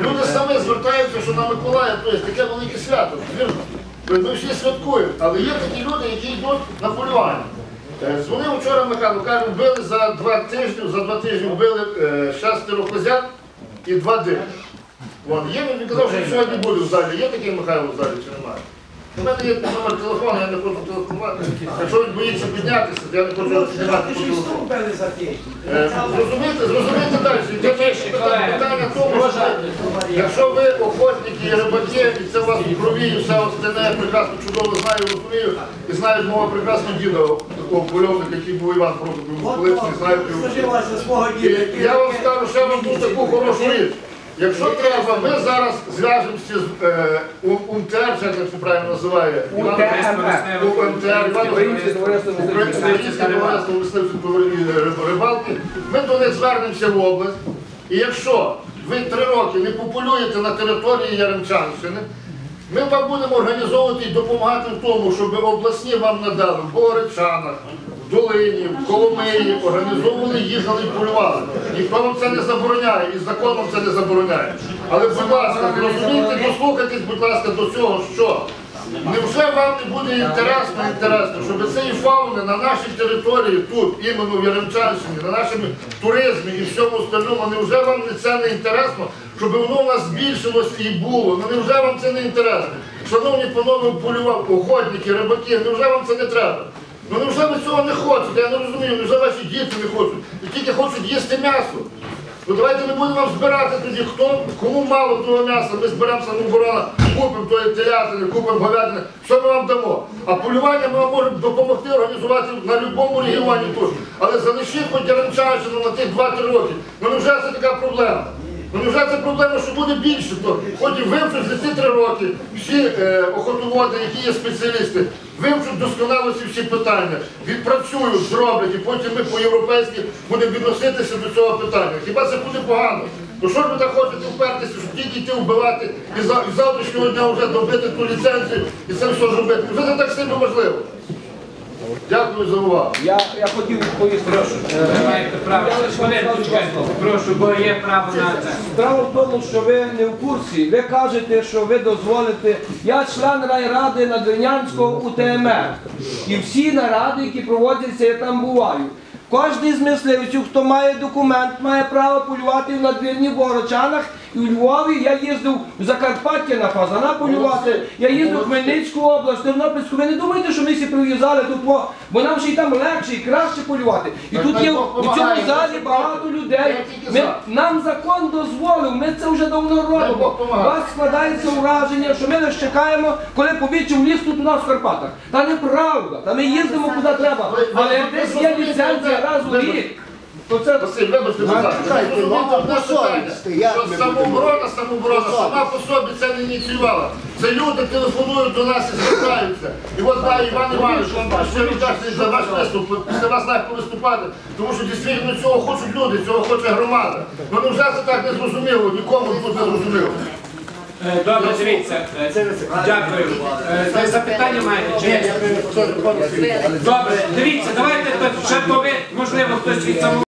Люди самі звертаються, що на Миколая, тобто таке велике свято. вірно? Ми всі святкуємо, але є такі люди, які йдуть на полювання. Е, Дзвонив вчора Михайло, каже, вбили за два тижні, за два тижні вбили е, шестеро козят і два дика. Є, він казав, що сьогодні буде в залі. Є такий Михайло в залі чи немає? У мене є номер телефону, я не хочу телефонувати. Якщо він боїться піднятися, я не хочу його піднімати по телефону. Е, Зрозумієте, зрозумієте далі. Йде перше питання питання в тому, що якщо ви охотники і рибаки, і це у вас в крові, і все остальне, я прекрасно чудово знаю, розумію, і знають мого прекрасного діда, такого польовника, який був Іван Прокопів, колишній, знаєте, його. І я вам скажу ще одну таку хорошу річ. Якщо треба, ми зараз зв'яжемося з е, УМТР, як це правильно називає? УМТР, Українське товариство мисливців. І рибалки. Ми до них звернемося в область. І якщо ви три роки не популюєте на території Яремчанщини, ми вам будемо організовувати і допомагати в тому, щоб обласні вам надали в Богородчанах, в Долині, в Коломиї, організовували, їхали і полювали. Ніхто вам це не забороняє і законом це не забороняє. Але, будь ласка, зрозумійте, дослухайтесь, будь ласка, до цього, що невже вам не буде інтересно, інтересно, щоб цієї фауни на нашій території, тут, іменно в Яремчанщині, на нашому туризмі і всьому остальному, невже вам це не інтересно, щоб воно у нас збільшилось і було? Ну невже вам це не інтересно? Шановні панове полював, охотники, рибаки, невже вам це не треба? Ну невже ви цього не хочете? Я не розумію, невже ваші діти не хочуть? І тільки хочуть їсти м'ясо. Ну давайте не будемо збирати тоді, хто, кому мало того м'яса, ми зберемо самооборона, купимо тої телятини, купимо говядини, що ми вам дамо. А полювання ми вам можемо допомогти організувати на будь-якому регіоні тут. Але залишіть хоч Яремчанщину на тих 2-3 роки. Ну вже це така проблема? Ну невже це проблема, що буде більше, то потім вивчать за ці три роки всі е, охотоводи, які є спеціалісти, вивчать досконало ці всі питання, відпрацюють, зроблять, і потім ми по-європейськи будемо відноситися до цього питання. Хіба це буде погано? То що ж ви так хочете впертися, щоб тільки йти вбивати і завтрашнього дня вже добити ту ліцензію і це все зробити? Вже це так сильно важливо. Дякую за увагу. Я, я хотів відповісти. Ви маєте право. Хвилинку, чекайте. Прошу, бо є право на це. Справа в тому, що ви не в курсі. Ви кажете, що ви дозволите. Я член райради Надвірнянського УТМР. І всі наради, які проводяться, я там буваю. Кожен з мисливців, хто має документ, має право полювати в надвірні. І у Львові я їздив в Закарпаття на фазана полювати, я їздив в Хмельницьку область, Тернопільську. Ви не думаєте, що ми всі прив'язали тут, бо, нам ще й там легше і краще полювати. І Так тут ми є у цьому залі багато людей. Я тільки Ми, за. нам закон дозволив, ми це вже давно робимо. У вас складається враження, що ми лише чекаємо, коли побічив ліс тут у нас в Карпатах. Та неправда. Та ми їздимо куди треба. Але десь є ліцензія раз у рік. То це Василь, вибачте, будь ласка. чекайте, ну, одне по совісті, як що ми самооборона, самооборона сама по собі це не ініціювала. Це люди телефонують до нас і звертаються. І от знає Іван Іванович, вам ще вдячний за ваш виступ, після вас легко виступати, тому що дійсно цього хочуть люди, цього хоче громада. Ну невже це так не зрозуміло, нікому тут не зрозуміло. Е, Добре, дивіться. Е, Дякую. Е, ви Запитання маєте? Чи ні? Добре, дивіться, давайте то ще пови, можливо, хтось від самого.